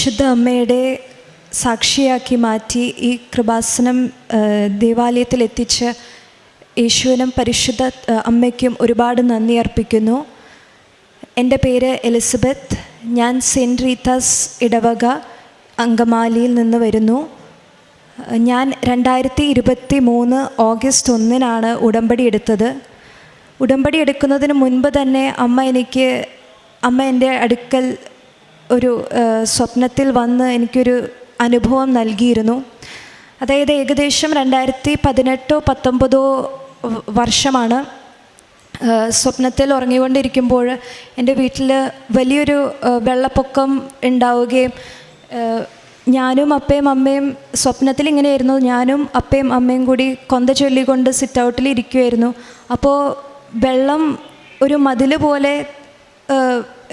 പരിശുദ്ധ അമ്മയുടെ സാക്ഷിയാക്കി മാറ്റി ഈ കൃപാസനം ദേവാലയത്തിൽ എത്തിച്ച് യേശുവിനും പരിശുദ്ധ അമ്മയ്ക്കും ഒരുപാട് നന്ദി അർപ്പിക്കുന്നു. എന്റെ പേര് എലിസബത്ത്. ഞാൻ സെന്റ് റീത്താസ് ഇടവക അങ്കമാലിയിൽ നിന്ന് വരുന്നു. ഞാൻ രണ്ടായിരത്തി ഇരുപത്തി മൂന്ന് ഓഗസ്റ്റ് ഒന്നിനാണ് ഉടമ്പടി എടുത്തത്. ഉടമ്പടി എടുക്കുന്നതിന് മുൻപ് തന്നെ അമ്മ എനിക്ക് അമ്മ എന്റെ അടുക്കൽ ഒരു സ്വപ്നത്തിൽ വന്ന് എനിക്കൊരു അനുഭവം നൽകിയിരുന്നു. അതായത് ഏകദേശം രണ്ടായിരത്തി പതിനെട്ടോ പത്തൊമ്പതോ വർഷമാണ് സ്വപ്നത്തിൽ ഉറങ്ങിക്കൊണ്ടിരിക്കുമ്പോൾ എന്റെ വീട്ടിൽ വലിയൊരു വെള്ളപ്പൊക്കം ഉണ്ടാവുകയും ഞാനും അപ്പയും അമ്മയും സ്വപ്നത്തിൽ ഇങ്ങനെയായിരുന്നു. ഞാനും അപ്പയും അമ്മയും കൂടി കൊന്ത ചൊല്ലിക്കൊണ്ട് സിറ്റ് ഔട്ടിൽ ഇരിക്കുമായിരുന്നു അപ്പോൾ വെള്ളം ഒരു മതിൽ പോലെ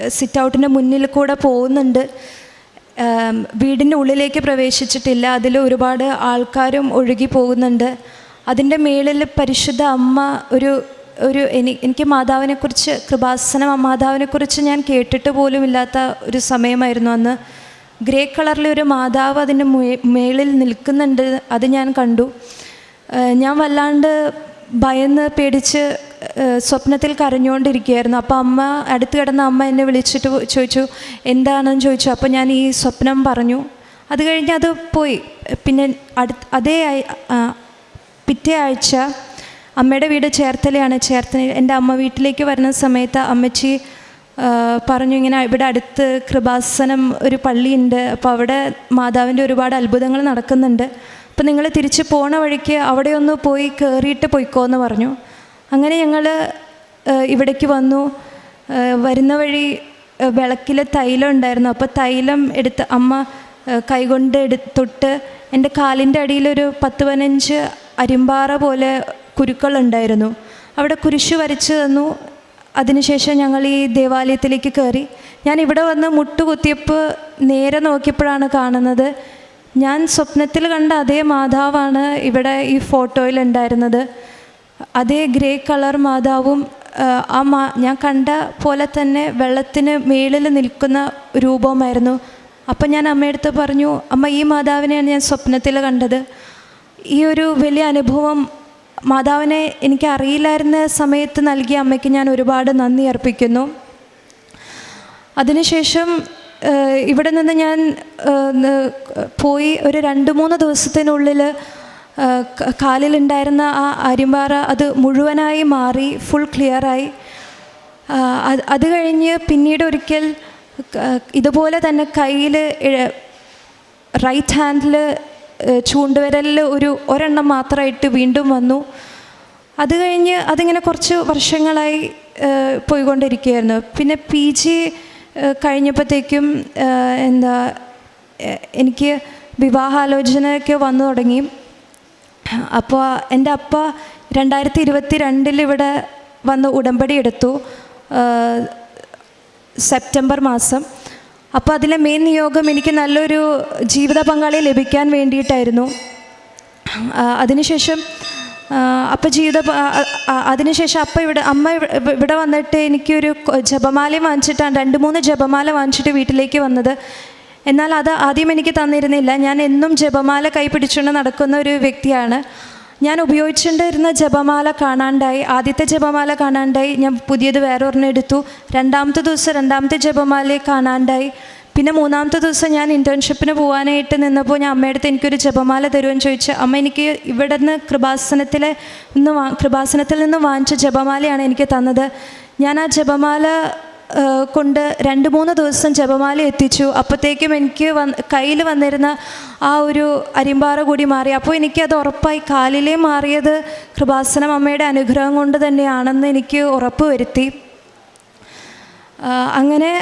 സിറ്റ് ഔട്ടിന്റെ മുന്നിൽ കൂടെ പോകുന്നുണ്ട്. വീടിന്റെ ഉള്ളിലേക്ക് പ്രവേശിച്ചിട്ടില്ല. അതിൽ ഒരുപാട് ആൾക്കാരും ഒഴുകി പോകുന്നുണ്ട്. അതിന്റെ മേളിൽ പരിശുദ്ധ അമ്മ ഒരു ഒരു എനി എനിക്ക് മാതാവിനെക്കുറിച്ച് കൃപാസന മാതാവിനെക്കുറിച്ച് ഞാൻ കേട്ടിട്ട് പോലും ഇല്ലാത്ത ഒരു സമയമായിരുന്നു അന്ന്. ഗ്രേ കളറിലെ ഒരു മാതാവ് അതിന്റെ മേളിൽ നിൽക്കുന്നുണ്ട്. അത് ഞാൻ കണ്ടു. ഞാൻ വല്ലാണ്ട് ഭയന്ന് പേടിച്ച് സ്വപ്നത്തിൽ കരഞ്ഞുകൊണ്ടിരിക്കുകയായിരുന്നു. അപ്പോൾ അമ്മ അടുത്ത് കിടന്ന അമ്മ എന്നെ വിളിച്ചിട്ട് ചോദിച്ചു എന്താണെന്ന് ചോദിച്ചു. അപ്പോൾ ഞാൻ ഈ സ്വപ്നം പറഞ്ഞു. അത് കഴിഞ്ഞ് അത് പോയി. പിന്നെ അടുത്ത് അതേ പിറ്റേ ആഴ്ച അമ്മയുടെ വീട് ചേർത്തലയാണ്. ചേർത്തല എന്റെ അമ്മ വീട്ടിലേക്ക് വരുന്ന സമയത്ത് അമ്മച്ചി പറഞ്ഞു ഇങ്ങനെ ഇവിടെ അടുത്ത് കൃപാസനം ഒരു പള്ളിയുണ്ട്. അപ്പോൾ അവിടെ മാതാവിന്റെ ഒരുപാട് അത്ഭുതങ്ങൾ നടക്കുന്നുണ്ട്. അപ്പോൾ നിങ്ങൾ തിരിച്ച് പോണ വഴിക്ക് അവിടെ ഒന്ന് പോയി കയറിയിട്ട് പോയിക്കോ എന്ന് പറഞ്ഞു. അങ്ങനെ ഞങ്ങൾ ഇവിടേക്ക് വന്നു. വരുന്ന വഴി വിളക്കിൽ തൈലം ഉണ്ടായിരുന്നു. അപ്പോൾ തൈലം എടുത്ത് അമ്മ കൈകൊണ്ട് എടുത്തൊട്ട് എന്റെ കാലിന്റെ അടിയിലൊരു പത്ത് പതിനഞ്ച് അരിമ്പാറ പോലെ കുരുക്കളുണ്ടായിരുന്നു. അവിടെ കുരിശു വരച്ച് തന്നു. അതിനുശേഷം ഞങ്ങൾ ഈ ദേവാലയത്തിലേക്ക് കയറി. ഞാൻ ഇവിടെ വന്ന് മുട്ടുകുത്തിയപ്പോൾ നേരെ നോക്കിയപ്പോഴാണ് കാണുന്നത്. ഞാൻ സ്വപ്നത്തിൽ കണ്ട അതേ മാതാവാണ് ഇവിടെ ഈ ഫോട്ടോയിൽ ഉണ്ടായിരുന്നത്. അതേ ഗ്രേ കളർ മാതാവും ആ, മാ ഞാൻ കണ്ട പോലെ തന്നെ വെള്ളത്തിന് മേളിൽ നിൽക്കുന്ന രൂപമായിരുന്നു അപ്പം ഞാൻ അമ്മയടുത്ത് പറഞ്ഞു അമ്മ ഈ മാതാവിനെയാണ് ഞാൻ സ്വപ്നത്തിൽ കണ്ടത്. ഈ ഒരു വലിയ അനുഭവം മാതാവിനെ എനിക്ക് അറിയില്ലായിരുന്ന സമയത്ത് നൽകിയ അമ്മയ്ക്ക് ഞാൻ ഒരുപാട് നന്ദി അർപ്പിക്കുന്നു. അതിനുശേഷം ഇവിടെ നിന്ന് ഞാൻ പോയി ഒരു രണ്ട് മൂന്ന് ദിവസത്തിനുള്ളിൽ കാലിലുണ്ടായിരുന്ന ആ അരിമ്പാറ അത് മുഴുവനായി മാറി ഫുൾ ക്ലിയറായി അത് അത് കഴിഞ്ഞ് പിന്നീട് ഒരിക്കൽ ഇതുപോലെ തന്നെ കയ്യിൽ റൈറ്റ് ഹാൻഡിൽ ചൂണ്ടുവിരലിൽ ഒരു ഒരെണ്ണം മാത്രമായിട്ട് വീണ്ടും വന്നു. അത് കഴിഞ്ഞ് അതിങ്ങനെ കുറച്ച് വർഷങ്ങളായി പോയിക്കൊണ്ടിരിക്കുകയായിരുന്നു. പിന്നെ പി ജി കഴിഞ്ഞപ്പോഴത്തേക്കും എന്താ എനിക്ക് വിവാഹാലോചനയൊക്കെ വന്നു തുടങ്ങി. അപ്പോൾ എന്റെ അപ്പ രണ്ടായിരത്തി ഇരുപത്തി രണ്ടിൽ ഇവിടെ വന്ന് ഉടമ്പടി എടുത്തു സെപ്റ്റംബർ മാസം. അപ്പോൾ അതിലെ മെയിൻ നിയോഗം എനിക്ക് നല്ലൊരു ജീവിത പങ്കാളിയെ ലഭിക്കാൻ വേണ്ടിയിട്ടായിരുന്നു. അതിനുശേഷം അപ്പം ജീവിത അതിനുശേഷം അപ്പം ഇവിടെ അമ്മ ഇവ- ഇവ- ഇവിടെ വന്നിട്ട് എനിക്കൊരു ജപമാലയും ജപമാല വാങ്ങിച്ചിട്ടാണ് രണ്ട് മൂന്ന് ജപമാല വാങ്ങിച്ചിട്ട് വീട്ടിലേക്ക് വന്നത്. എന്നാൽ അത് ആദ്യം എനിക്ക് തന്നിരുന്നില്ല. ഞാൻ എന്നും ജപമാല കൈ പിടിച്ചുകൊണ്ട് നടക്കുന്ന ഒരു വ്യക്തിയാണ്. ഞാൻ ഉപയോഗിച്ചുകൊണ്ടിരുന്ന ജപമാല കാണാണ്ടായി ആദ്യത്തെ ജപമാല കാണാണ്ടായി ഞാൻ പുതിയത് വേറെ ഒരെണ്ണം എടുത്തു. രണ്ടാമത്തെ ദിവസം രണ്ടാമത്തെ ജപമാലയെ കാണാണ്ടായി. പിന്നെ മൂന്നാമത്തെ ദിവസം ഞാൻ ഇന്റേൺഷിപ്പിന് പോകാനായിട്ട് നിന്നപ്പോൾ ഞാൻ അമ്മയുടെ അടുത്ത് എനിക്കൊരു ജപമാല തരുമെന്ന് ചോദിച്ചു. അമ്മ എനിക്ക് ഇവിടെ നിന്ന് കൃപാസനത്തിലെ നിന്ന് കൃപാസനത്തിൽ നിന്ന് വാങ്ങിച്ച ജപമാലയാണ് എനിക്ക് തന്നത്. ഞാൻ ആ ജപമാല കൊണ്ട് രണ്ട് മൂന്ന് ദിവസം ജപമാല എത്തിച്ചു. അപ്പോഴത്തേക്കും എനിക്ക് വന്ന് കയ്യിൽ വന്നിരുന്ന ആ ഒരു അരിമ്പാറ കൂടി മാറി. അപ്പോൾ എനിക്കത് ഉറപ്പായി കാലിലെ മാറിയത് കൃപാസനം അമ്മയുടെ അനുഗ്രഹം കൊണ്ട് തന്നെയാണെന്ന് എനിക്ക് ഉറപ്പ് വരുത്തി. അങ്ങനെ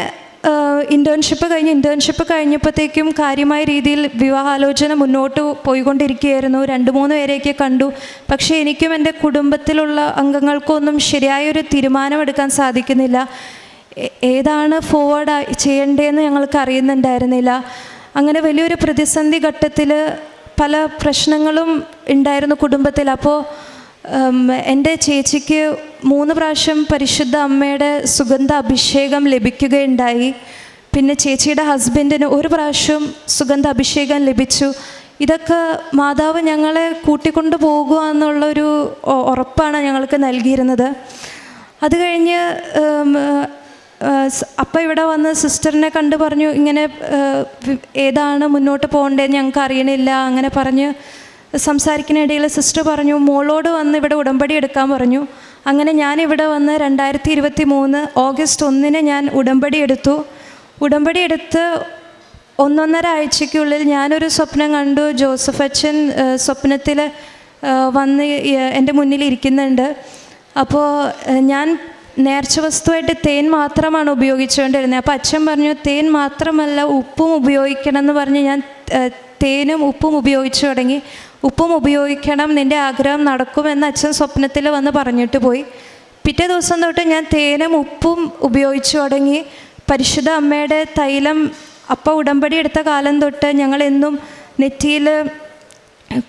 ഇന്റേൺഷിപ്പ് കഴിഞ്ഞ് ഇന്റേൺഷിപ്പ് കഴിഞ്ഞപ്പോഴത്തേക്കും കാര്യമായ രീതിയിൽ വിവാഹാലോചന മുന്നോട്ട് പോയിക്കൊണ്ടിരിക്കുകയായിരുന്നു. രണ്ട് മൂന്ന് പേരെയൊക്കെ കണ്ടു. പക്ഷേ എനിക്കും എന്റെ കുടുംബത്തിലുള്ള അംഗങ്ങൾക്കൊന്നും ശരിയായൊരു തീരുമാനമെടുക്കാൻ സാധിക്കുന്നില്ല. ഏതാണ് ഫോർവേഡ് ചെയ്യേണ്ടതെന്ന് ഞങ്ങൾക്ക് അറിയുന്നുണ്ടായിരുന്നില്ല. അങ്ങനെ വലിയൊരു പ്രതിസന്ധി ഘട്ടത്തിൽ പല പ്രശ്നങ്ങളും ഉണ്ടായിരുന്നു കുടുംബത്തിൽ. അപ്പോൾ എന്റെ ചേച്ചിക്ക് മൂന്ന് പ്രാവശ്യം പരിശുദ്ധ അമ്മയുടെ സുഗന്ധ അഭിഷേകം ലഭിക്കുകയുണ്ടായി. പിന്നെ ചേച്ചിയുടെ ഹസ്ബൻഡിന് ഒരു പ്രാവശ്യം സുഗന്ധ അഭിഷേകം ലഭിച്ചു. ഇതൊക്കെ മാതാവ് ഞങ്ങളെ കൂട്ടിക്കൊണ്ടു പോകുക എന്നുള്ളൊരു ഉറപ്പാണ് ഞങ്ങൾക്ക് നൽകിയിരുന്നത്. അത് കഴിഞ്ഞ് അപ്പം ഇവിടെ വന്ന് സിസ്റ്ററിനെ കണ്ട് പറഞ്ഞു ഇങ്ങനെ ഏതാണ് മുന്നോട്ട് പോകേണ്ടത്? ഞങ്ങൾക്ക് അറിയണില്ല. അങ്ങനെ പറഞ്ഞ് സംസാരിക്കുന്നിടയിൽ സിസ്റ്റർ പറഞ്ഞു മോളോട് വന്ന് ഇവിടെ ഉടമ്പടി എടുക്കാൻ പറഞ്ഞു. അങ്ങനെ ഞാൻ ഇവിടെ വന്ന് രണ്ടായിരത്തി ഇരുപത്തി മൂന്ന് ഓഗസ്റ്റ് ഒന്നിന് ഞാൻ ഉടമ്പടി എടുത്തു. ഉടമ്പടി എടുത്ത് ഒന്നൊന്നര ആഴ്ചയ്ക്കുള്ളിൽ ഞാനൊരു സ്വപ്നം കണ്ടു. ജോസഫ് അച്ഛൻ സ്വപ്നത്തിൽ വന്ന് എന്റെ മുന്നിൽ ഇരിക്കുന്നുണ്ട്. അപ്പോൾ ഞാൻ നേർച്ച വസ്തുവായിട്ട് തേൻ മാത്രമാണ് ഉപയോഗിച്ചുകൊണ്ടിരുന്നത്. അപ്പോൾ അച്ഛൻ പറഞ്ഞു തേൻ മാത്രമല്ല ഉപ്പും ഉപയോഗിക്കണം എന്ന് പറഞ്ഞ് ഞാൻ തേനും ഉപ്പും ഉപയോഗിച്ചു തുടങ്ങി. ഉപ്പും ഉപയോഗിക്കണം നിന്റെ ആഗ്രഹം നടക്കുമെന്ന് അച്ഛൻ സ്വപ്നത്തിൽ വന്ന് പറഞ്ഞിട്ട് പോയി. പിറ്റേ ദിവസം തൊട്ട് ഞാൻ തേനും ഉപ്പും ഉപയോഗിച്ചു തുടങ്ങി. പരിശുദ്ധ അമ്മയുടെ തൈലം അപ്പം ഉടമ്പടി എടുത്ത കാലം തൊട്ട് ഞങ്ങൾ എന്നും നെറ്റിയിൽ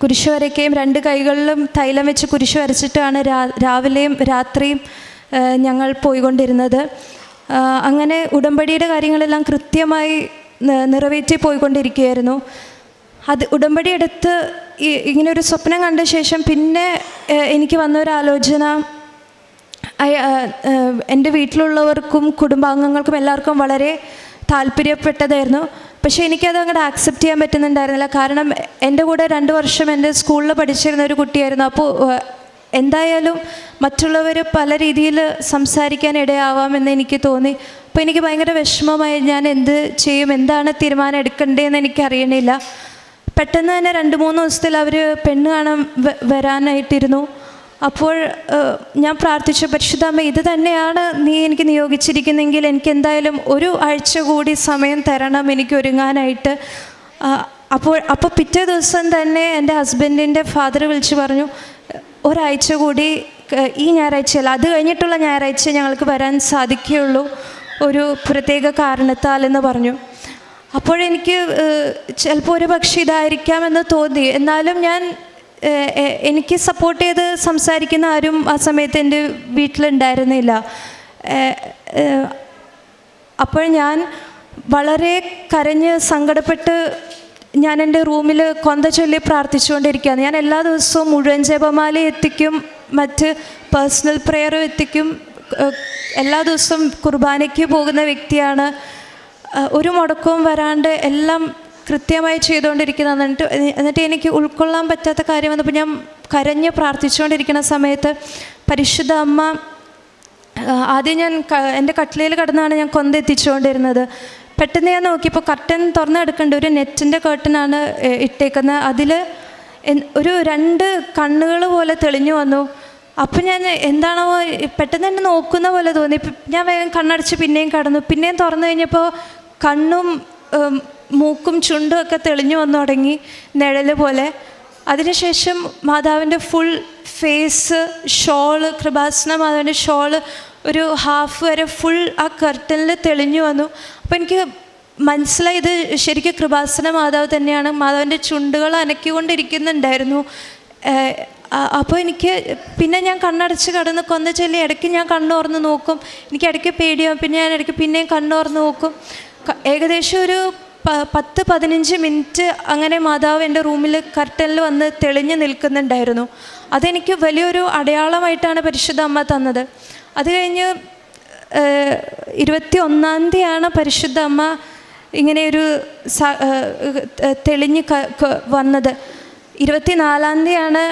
കുരിശ് വരയ്ക്കുകയും രണ്ട് കൈകളിലും തൈലം വെച്ച് കുരിശ് വരച്ചിട്ടാണ് രാവിലെയും രാത്രിയും ഞങ്ങൾ പോയിക്കൊണ്ടിരുന്നത്. അങ്ങനെ ഉടമ്പടിയുടെ കാര്യങ്ങളെല്ലാം കൃത്യമായി നിറവേറ്റി പോയിക്കൊണ്ടിരിക്കുകയായിരുന്നു. അത് ഉടമ്പടി എടുത്ത് ഇങ്ങനെ ഒരു സ്വപ്നം കണ്ട ശേഷം പിന്നെ എനിക്ക് വന്നൊരാലോചന. എന്റെ വീട്ടിലുള്ളവർക്കും കുടുംബാംഗങ്ങൾക്കും എല്ലാവർക്കും വളരെ താല്പര്യപ്പെട്ടതായിരുന്നു. പക്ഷേ എനിക്കത് അങ്ങോട്ട് ആക്സെപ്റ്റ് ചെയ്യാൻ പറ്റുന്നുണ്ടായിരുന്നില്ല. കാരണം എന്റെ കൂടെ രണ്ട് വർഷം എന്റെ സ്കൂളിൽ പഠിച്ചിരുന്ന ഒരു കുട്ടിയായിരുന്നു. അപ്പോൾ എന്തായാലും മറ്റുള്ളവർ പല രീതിയിൽ സംസാരിക്കാൻ ഇടയാവാമെന്ന് എനിക്ക് തോന്നി. അപ്പോൾ എനിക്ക് ഭയങ്കര വിഷമമായി ഞാൻ എന്ത് ചെയ്യും എന്താണ് തീരുമാനം എടുക്കേണ്ടതെന്ന് എനിക്കറിയണില്ല പെട്ടെന്ന് തന്നെ രണ്ട് മൂന്ന് ദിവസത്തിൽ അവർ പെണ്ണ് കാണാൻ വരാനായിട്ടിരുന്നു. അപ്പോൾ ഞാൻ പ്രാർത്ഥിച്ചു പരിശുദ്ധാമ്മ ഇത് തന്നെയാണ് നീ എനിക്ക് നിയോഗിച്ചിരിക്കുന്നെങ്കിൽ എനിക്ക് എന്തായാലും ഒരു ആഴ്ച കൂടി സമയം തരണം എനിക്ക് ഒരുങ്ങാനായിട്ട്. അപ്പോൾ അപ്പോൾ പിറ്റേ ദിവസം തന്നെ എന്റെ ഹസ്ബൻഡിന്റെ ഫാദർ വിളിച്ച് പറഞ്ഞു ഒരാഴ്ച കൂടി ഈ ഞായറാഴ്ചയല്ല അത് കഴിഞ്ഞിട്ടുള്ള ഞായറാഴ്ച ഞങ്ങൾക്ക് വരാൻ സാധിക്കുകയുള്ളൂ. ഒരു പ്രത്യേക കാരണത്താൽ എന്ന് പറഞ്ഞു. അപ്പോഴെനിക്ക് ചിലപ്പോൾ ഒരു പക്ഷേ ഇതായിരിക്കാമെന്ന് തോന്നി. എന്നാലും ഞാൻ എനിക്ക് സപ്പോർട്ട് ചെയ്ത് സംസാരിക്കുന്ന ആരും ആ സമയത്ത് എന്റെ വീട്ടിലുണ്ടായിരുന്നില്ല. അപ്പോൾ ഞാൻ വളരെ കരഞ്ഞ് സങ്കടപ്പെട്ട് ഞാൻ എന്റെ റൂമിൽ കൊന്ത ചൊല്ലി പ്രാർത്ഥിച്ചുകൊണ്ടിരിക്കുകയാണ്. ഞാൻ എല്ലാ ദിവസവും മുഴുവൻ ജപമാല എത്തിക്കും മറ്റ് പേഴ്സണൽ പ്രെയറും എത്തിക്കും. എല്ലാ ദിവസവും കുർബാനയ്ക്ക് പോകുന്ന വ്യക്തിയാണ്. ഒരു മുടക്കവും വരാണ്ട് എല്ലാം കൃത്യമായി ചെയ്തുകൊണ്ടിരിക്കുന്ന. എന്നിട്ട് എന്നിട്ട് എനിക്ക് ഉൾക്കൊള്ളാൻ പറ്റാത്ത കാര്യം വന്നപ്പോൾ ഞാൻ കരഞ്ഞ് പ്രാർത്ഥിച്ചുകൊണ്ടിരിക്കുന്ന സമയത്ത് പരിശുദ്ധ അമ്മ ആദ്യം ഞാൻ എന്റെ കട്ടിലയിൽ കിടന്നാണ് ഞാൻ കൊന്ത എത്തിച്ചുകൊണ്ടിരുന്നത്. പെട്ടെന്ന് ഞാൻ നോക്കിയപ്പോൾ കർട്ടൻ തുറന്നെടുക്കേണ്ട. ഒരു നെറ്റിന്റെ കർട്ടനാണ് ഇട്ടേക്കുന്നത് അതിൽ ഒരു രണ്ട് കണ്ണുകൾ പോലെ തെളിഞ്ഞു വന്നു. അപ്പം ഞാൻ എന്താണോ പെട്ടെന്ന് തന്നെ നോക്കുന്ന പോലെ തോന്നി. ഞാൻ വേഗം കണ്ണടച്ച് പിന്നെയും കടന്നു. പിന്നെയും തുറന്നു കഴിഞ്ഞപ്പോൾ കണ്ണും മൂക്കും ചുണ്ടും ഒക്കെ തെളിഞ്ഞു വന്നു തുടങ്ങി നിഴൽ പോലെ. അതിനുശേഷം മാതാവിന്റെ ഫുൾ ഫേസ് ഷോൾ കൃപാസന മാതാവിന്റെ ഷോൾ ഒരു ഹാഫ് വരെ ഫുൾ ആ കർട്ടനിൽ തെളിഞ്ഞു വന്നു. അപ്പോൾ എനിക്ക് മനസ്സിലായി ഇത് ശരിക്കും കൃപാസന മാതാവ് തന്നെയാണ്. മാതാവിന്റെ ചുണ്ടുകൾ അനക്കിക്കൊണ്ടിരിക്കുന്നുണ്ടായിരുന്നു. അപ്പോൾ എനിക്ക് പിന്നെ ഞാൻ കണ്ണടച്ച് കടന്ന് കൊന്ന ചൊല്ലി ഇടയ്ക്ക് ഞാൻ കണ്ണോർന്ന് നോക്കും. എനിക്ക് ഇടയ്ക്ക് പേടിയാവും. പിന്നെ ഞാൻ ഇടയ്ക്ക് പിന്നെയും കണ്ണോർന്ന് നോക്കും. ഏകദേശം ഒരു പത്ത് പതിനഞ്ച് മിനിറ്റ് അങ്ങനെ മാതാവ് എന്റെ റൂമിൽ കർട്ടനിൽ വന്ന് തെളിഞ്ഞു നിൽക്കുന്നുണ്ടായിരുന്നു. അതെനിക്ക് വലിയൊരു അടയാളമായിട്ടാണ് പരിശുദ്ധ അമ്മ തന്നത്. അത് കഴിഞ്ഞ് ഇരുപത്തി ഒന്നാം തീയതിയാണ് പരിശുദ്ധ അമ്മ ഇങ്ങനെയൊരു തെളിഞ്ഞ് വന്നത്. ഇരുപത്തിനാലാം തീയതിയാണ്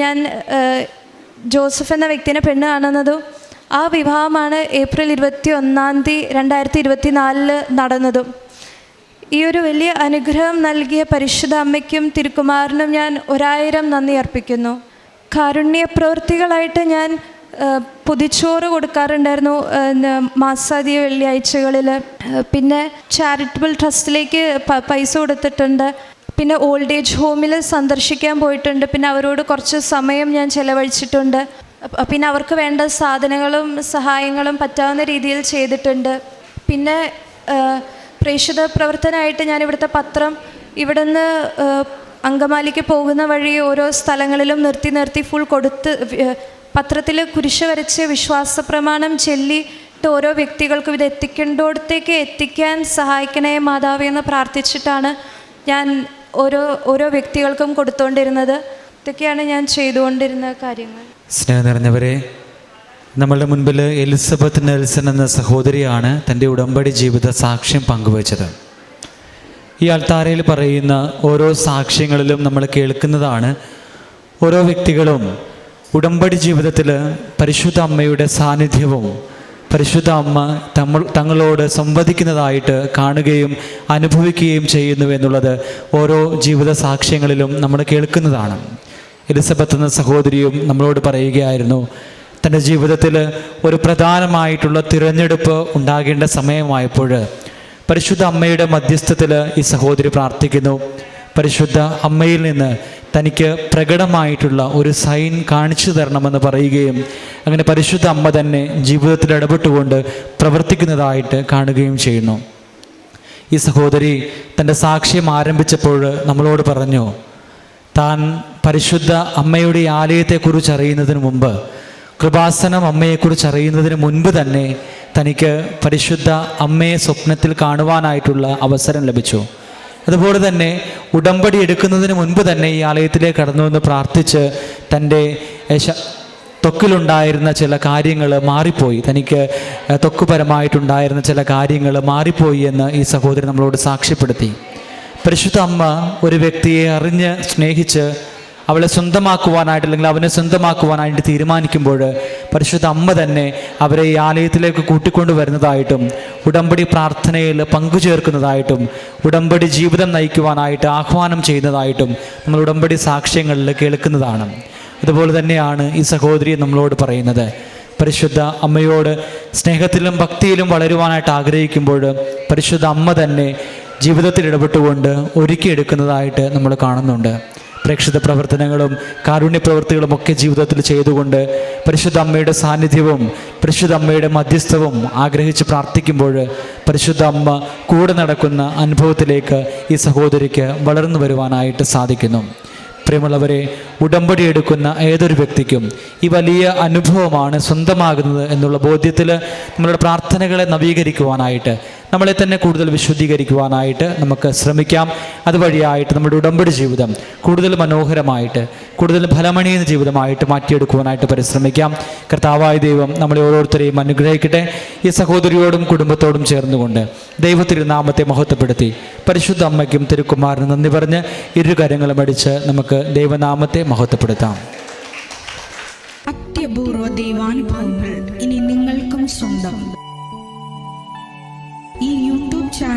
ഞാൻ ജോസഫ് എന്ന വ്യക്തിനെ പെണ്ണ് കാണുന്നതും ആ വിവാഹമാണ് ഏപ്രിൽ ഇരുപത്തി ഒന്നാം തീയതി രണ്ടായിരത്തി ഇരുപത്തി നാലിൽ നടന്നതും. ഈ ഒരു വലിയ അനുഗ്രഹം നൽകിയ പരിശുദ്ധ അമ്മയ്ക്കും തിരുക്കുമാറിനും ഞാൻ ഒരായിരം നന്ദി അർപ്പിക്കുന്നു. കാരുണ്യ പ്രവൃത്തികളായിട്ട് ഞാൻ പൊതിച്ചോറ് കൊടുക്കാറുണ്ടായിരുന്നു മാസാദ്യ വെള്ളിയാഴ്ചകളിൽ. പിന്നെ ചാരിറ്റബിൾ ട്രസ്റ്റിലേക്ക് പൈസ കൊടുത്തിട്ടുണ്ട്. പിന്നെ ഓൾഡ് ഏജ് ഹോമിൽ സന്ദർശിക്കാൻ പോയിട്ടുണ്ട്. പിന്നെ അവരോട് കുറച്ച് സമയം ഞാൻ ചിലവഴിച്ചിട്ടുണ്ട്. പിന്നെ അവർക്ക് വേണ്ട സാധനങ്ങളും സഹായങ്ങളും പറ്റാവുന്ന രീതിയിൽ ചെയ്തിട്ടുണ്ട്. പിന്നെ പ്രേക്ഷിത പ്രവർത്തനമായിട്ട് ഞാൻ ഇവിടുത്തെ പത്രം ഇവിടുന്ന് അങ്കമാലിക്ക് പോകുന്ന വഴി ഓരോ സ്ഥലങ്ങളിലും നിർത്തി നിർത്തി ഫുൾ കൊടുത്ത് പത്രത്തിൽ കുരിശ് വരച്ച് വിശ്വാസ പ്രമാണം ചൊല്ലിട്ട് ഓരോ വ്യക്തികൾക്കും ഇത് എത്തിക്കേണ്ടോടത്തേക്ക് എത്തിക്കാൻ സഹായിക്കണേ മാതാവേ എന്ന് പ്രാർത്ഥിച്ചിട്ടാണ് ഞാൻ ഓരോ ഓരോ വ്യക്തികൾക്കും കൊടുത്തുകൊണ്ടിരുന്നത് ഇതൊക്കെയാണ് ഞാൻ ചെയ്തുകൊണ്ടിരുന്ന കാര്യങ്ങൾ. സ്നേഹം നിറഞ്ഞവരെ നമ്മളുടെ മുൻപിൽ എലിസബത്ത് നെൽസൺ എന്ന സഹോദരിയാണ് തന്റെ ഉടമ്പടി ജീവിത സാക്ഷ്യം പങ്കുവച്ചത്. ഈ അൾത്താരയിൽ പറയുന്ന ഓരോ സാക്ഷ്യങ്ങളിലും നമ്മൾ കേൾക്കുന്നതാണ് ഓരോ വ്യക്തികളും ഉടമ്പടി ജീവിതത്തിൽ പരിശുദ്ധ അമ്മയുടെ സാന്നിധ്യവും പരിശുദ്ധ അമ്മ തമ്മ തങ്ങളോട് സംവദിക്കുന്നതായിട്ട് കാണുകയും അനുഭവിക്കുകയും ചെയ്യുന്നു എന്നുള്ളത് ഓരോ ജീവിത സാക്ഷ്യങ്ങളിലും നമ്മൾ കേൾക്കുന്നതാണ്. എലിസബത്ത് എന്ന സഹോദരിയും നമ്മളോട് പറയുകയായിരുന്നു തന്റെ ജീവിതത്തിൽ ഒരു പ്രധാനമായിട്ടുള്ള തിരഞ്ഞെടുപ്പ് ഉണ്ടാകേണ്ട സമയമായപ്പോൾ പരിശുദ്ധ അമ്മയുടെ മധ്യസ്ഥത്തിൽ ഈ സഹോദരി പ്രാർത്ഥിക്കുന്നു. പരിശുദ്ധ അമ്മയിൽ നിന്ന് തനിക്ക് പ്രകടമായിട്ടുള്ള ഒരു സൈൻ കാണിച്ചു തരണമെന്ന് പറയുകയും അങ്ങനെ പരിശുദ്ധ അമ്മ തന്നെ ജീവിതത്തിൽ ഇടപെട്ടുകൊണ്ട് പ്രവർത്തിക്കുന്നതായിട്ട് കാണുകയും ചെയ്യുന്നു. ഈ സഹോദരി തന്റെ സാക്ഷ്യം ആരംഭിച്ചപ്പോൾ നമ്മളോട് പറഞ്ഞു താൻ പരിശുദ്ധ അമ്മയുടെ ആലയത്തെക്കുറിച്ച് അറിയുന്നതിന് മുമ്പ് കൃപാസനം അമ്മയെക്കുറിച്ച് അറിയുന്നതിന് മുൻപ് തന്നെ തനിക്ക് പരിശുദ്ധ അമ്മയെ സ്വപ്നത്തിൽ കാണുവാനായിട്ടുള്ള അവസരം ലഭിച്ചു. അതുപോലെ തന്നെ ഉടമ്പടി എടുക്കുന്നതിന് മുൻപ് തന്നെ ഈ ആലയത്തിലേക്ക് കടന്നു വന്ന് പ്രാർത്ഥിച്ച് തന്റെ തൊക്കിലുണ്ടായിരുന്ന ചില കാര്യങ്ങൾ മാറിപ്പോയി. തനിക്ക് തൊക്കുപരമായിട്ടുണ്ടായിരുന്ന ചില കാര്യങ്ങൾ മാറിപ്പോയി എന്ന് ഈ സഹോദരൻ നമ്മളോട് സാക്ഷ്യപ്പെടുത്തി. പരിശുദ്ധ അമ്മ ഒരു വ്യക്തിയെ അറിഞ്ഞ് സ്നേഹിച്ച് അവളെ സ്വന്തമാക്കുവാനായിട്ട് അല്ലെങ്കിൽ അവനെ സ്വന്തമാക്കുവാനായിട്ട് തീരുമാനിക്കുമ്പോൾ പരിശുദ്ധ അമ്മ തന്നെ അവരെ ഈ ആലയത്തിലേക്ക് കൂട്ടിക്കൊണ്ടു വരുന്നതായിട്ടും ഉടമ്പടി പ്രാർത്ഥനയിൽ പങ്കുചേർക്കുന്നതായിട്ടും ഉടമ്പടി ജീവിതം നയിക്കുവാനായിട്ട് ആഹ്വാനം ചെയ്യുന്നതായിട്ടും നമ്മൾ ഉടമ്പടി സാക്ഷ്യങ്ങളിൽ കേൾക്കുന്നതാണ്. അതുപോലെ തന്നെയാണ് ഈ സഹോദരി നമ്മളോട് പറയുന്നത്. പരിശുദ്ധ അമ്മയോട് സ്നേഹത്തിലും ഭക്തിയിലും വളരുവാനായിട്ട് ആഗ്രഹിക്കുമ്പോൾ പരിശുദ്ധ അമ്മ തന്നെ ജീവിതത്തിൽ ഇടപെട്ടുകൊണ്ട് ഒരുക്കിയെടുക്കുന്നതായിട്ട് നമ്മൾ കാണുന്നുണ്ട്. പ്രേക്ഷിത പ്രവർത്തനങ്ങളും കാരുണ്യ പ്രവൃത്തികളും ഒക്കെ ജീവിതത്തിൽ ചെയ്തുകൊണ്ട് പരിശുദ്ധ അമ്മയുടെ സാന്നിധ്യവും പരിശുദ്ധ അമ്മയുടെ മധ്യസ്ഥവും ആഗ്രഹിച്ച് പ്രാർത്ഥിക്കുമ്പോൾ പരിശുദ്ധ അമ്മ കൂടെ നടക്കുന്ന അനുഭവത്തിലേക്ക് ഈ സഹോദരിക്ക് വളർന്നു വരുവാനായിട്ട് സാധിക്കുന്നു. പ്രിയമുള്ളവരെ ഉടമ്പടി എടുക്കുന്ന ഏതൊരു വ്യക്തിക്കും ഈ വലിയ അനുഭവമാണ് സ്വന്തമാകുന്നത് എന്നുള്ള ബോധ്യത്തിൽ നമ്മളുടെ പ്രാർത്ഥനകളെ നവീകരിക്കുവാനായിട്ട് നമ്മളെ തന്നെ കൂടുതൽ വിശുദ്ധീകരിക്കുവാനായിട്ട് നമുക്ക് ശ്രമിക്കാം. അതുവഴിയായിട്ട് നമ്മുടെ ഉടമ്പടി ജീവിതം കൂടുതൽ മനോഹരമായിട്ട് കൂടുതൽ ഫലമണിയുന്ന ജീവിതമായിട്ട് മാറ്റിയെടുക്കുവാനായിട്ട് പരിശ്രമിക്കാം. കർത്താവായ ദൈവം നമ്മളെ ഓരോരുത്തരെയും അനുഗ്രഹിക്കട്ടെ. ഈ സഹോദരിയോടും കുടുംബത്തോടും ചേർന്നുകൊണ്ട് ദൈവത്തിരുനാമത്തെ മഹത്വപ്പെടുത്തി പരിശുദ്ധ അമ്മയ്ക്കും തിരുക്കുമാറിനും നന്ദി പറഞ്ഞ് ഇരു കരങ്ങളും അടിച്ച് നമുക്ക് ദൈവനാമത്തെ മഹത്വപ്പെടുത്താം. അത്യപൂർവ ദൈവാനുഭവങ്ങൾ